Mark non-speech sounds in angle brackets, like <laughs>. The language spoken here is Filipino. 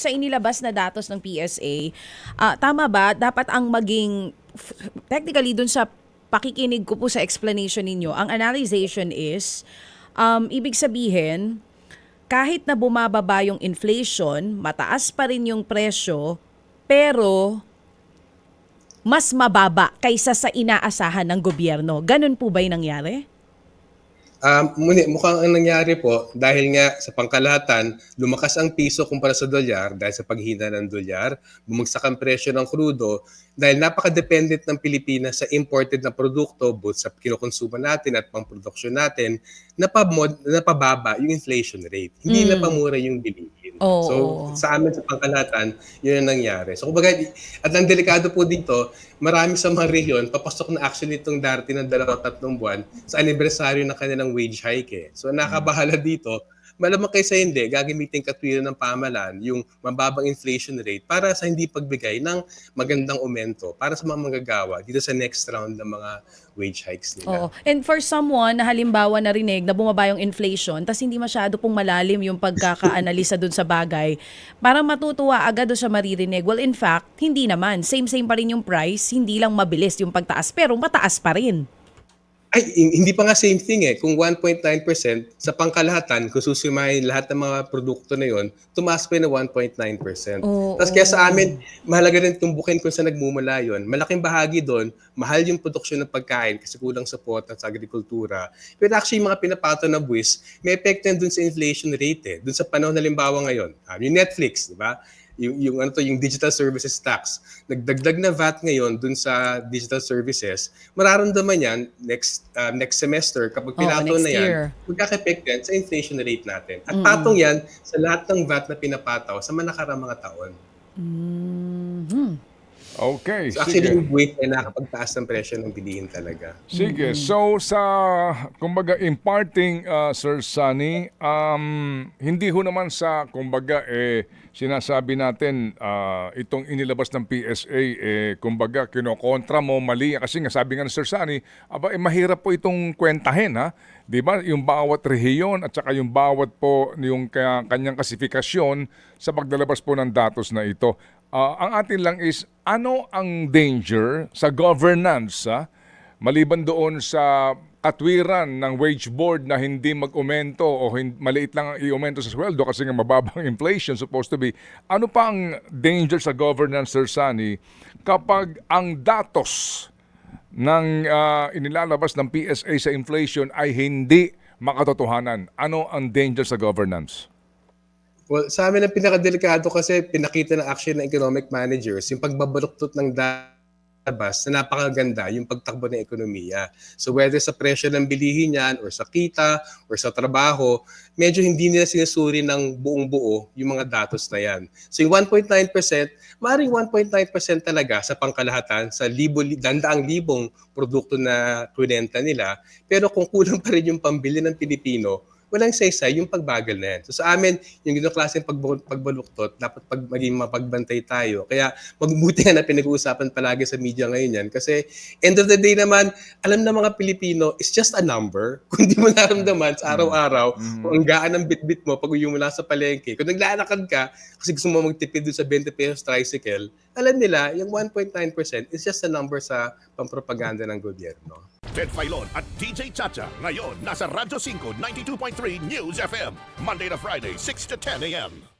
sa inilabas na datos ng PSA, ah, tama ba, dapat ang maging, technically dun sa pakikinig ko po sa explanation ninyo, ang analyzation is, um, ibig sabihin, kahit na bumababa yung inflation, mataas pa rin yung presyo, pero mas mababa kaysa sa inaasahan ng gobyerno. Ganun po ba yung nangyari? Um, muni, mukhang ang nangyari po, dahil nga sa pangkalahatan, lumakas ang piso kumpara sa dolyar dahil sa paghina ng dolyar, bumagsak ang presyo ng krudo, dahil napaka-dependent ng Pilipinas sa imported na produkto, both sa kinukonsumo natin at pang-produksyon natin, napamod, napababa yung inflation rate. Hindi Mm. napamura yung bilihin. Oo. So, sa amin sa pangkalahatan, yun ang nangyari. So, kumbaga, at ang delikado po dito, marami sa mga rehiyon, papasok na actually itong darating ng dalawa tatlong buwan sa anibersaryo ng kanilang wage hike. Eh. So, nakabahala dito, malamang kaysa hindi, gagamitin katwiran ng pamalan yung mababang inflation rate para sa hindi pagbigay ng magandang aumento para sa mga manggagawa dito sa next round ng mga wage hikes nila. Oo. And for someone na halimbawa narinig na bumaba yung inflation, tas hindi masyado pong malalim yung pagkakaanalisa dun sa bagay, parang matutuwa agad doon sa maririnig. Well, in fact, hindi naman. Same-same pa rin yung price, hindi lang mabilis yung pagtaas, pero mataas pa rin. Ay, hin- hindi pa nga same thing eh. Kung 1.9% sa pangkalahatan, kung susumahin lahat ng mga produkto na yon, tumaas pa yun na 1.9%. Oo. Tapos kaya sa amin, mahalaga rin tumbukin kung saan nagmumula yon. Malaking bahagi doon, mahal yung produksyon ng pagkain kasi kulang support sa agrikultura. Pero actually, yung mga pinapato na buwis, may epekto yan doon sa inflation rate eh. Doon sa panahon halimbawa ngayon. Um, yung Netflix, di ba? Yung, yung ano to yung digital services tax. Nagdagdag na VAT ngayon dun sa digital services. Mararamdaman yan next uh, next semester kapag pinato next na yan magkaka-effect yan sa inflation rate natin. At patong yan sa lahat ng VAT na pinapataw sa mga nakarang mga taon. Mhm. Okay, so actually sige. yung buwit ay nakapagtaas ng presyo ng bilihin talaga Sige, so sa, kumbaga, imparting, uh, Sir Sunny, um, hindi ho naman sa, kumbaga, eh, sinasabi natin, ah, itong inilabas ng PSA, eh, kumbaga, kinokontra mo, mali. Kasi nga, sabi nga ni Sir Sunny, aba, eh, mahirap po itong kwentahin, ha? Di ba? Yung bawat rehiyon at saka yung bawat po, yung kaya, kanyang klasifikasyon sa paglalabas po ng datos na ito. Ah, ang atin lang is, ano ang danger sa governance, ha? maliban doon sa katwiran ng wage board na hindi mag-aumento o hin- maliit lang ang i-aumento sa sweldo kasi nga mababang inflation supposed to be. Ano pa ang danger sa governance, Sir Sunny, kapag ang datos ng ah, inilalabas ng PSA sa inflation ay hindi makatotohanan? Ano ang danger sa governance? Well, sa amin ang pinakadelikado kasi pinakita ng action ng economic managers yung pagbabaluktot ng databas na napakaganda yung pagtakbo ng ekonomiya. So whether sa presyo ng bilihin yan or sa kita or sa trabaho, medyo hindi nila sinusuri ng buong buo yung mga datos na yan. So yung 1.9%, maaaring 1.9% talaga sa pangkalahatan sa libo, dandaang libong produkto na kunenta nila. Pero kung kulang pa rin yung pambili ng Pilipino, walang saysay yung pagbagal na yan. So sa amin, yung gano'ng klaseng pagbu- pagbaluktot, dapat pag, maging mapagbantay tayo. Kaya magbuti nga na pinag-uusapan palagi sa media ngayon yan. Kasi end of the day naman, alam na mga Pilipino, it's just a number. <laughs> Kung di mo naramdaman sa araw-araw, kung ang gaan ng bitbit mo pag uwi mo lang sa palengke, kung naglalakad ka, kasi gusto mo magtipid doon sa 20 pesos tricycle, alam nila, yung 1.9% is just a number sa pampropaganda ng gobyerno. Ted Filon at DJ Chacha. Ngayon, nasa Radyo 5, 92.3 News FM. Monday to Friday, 6 to 10 a.m.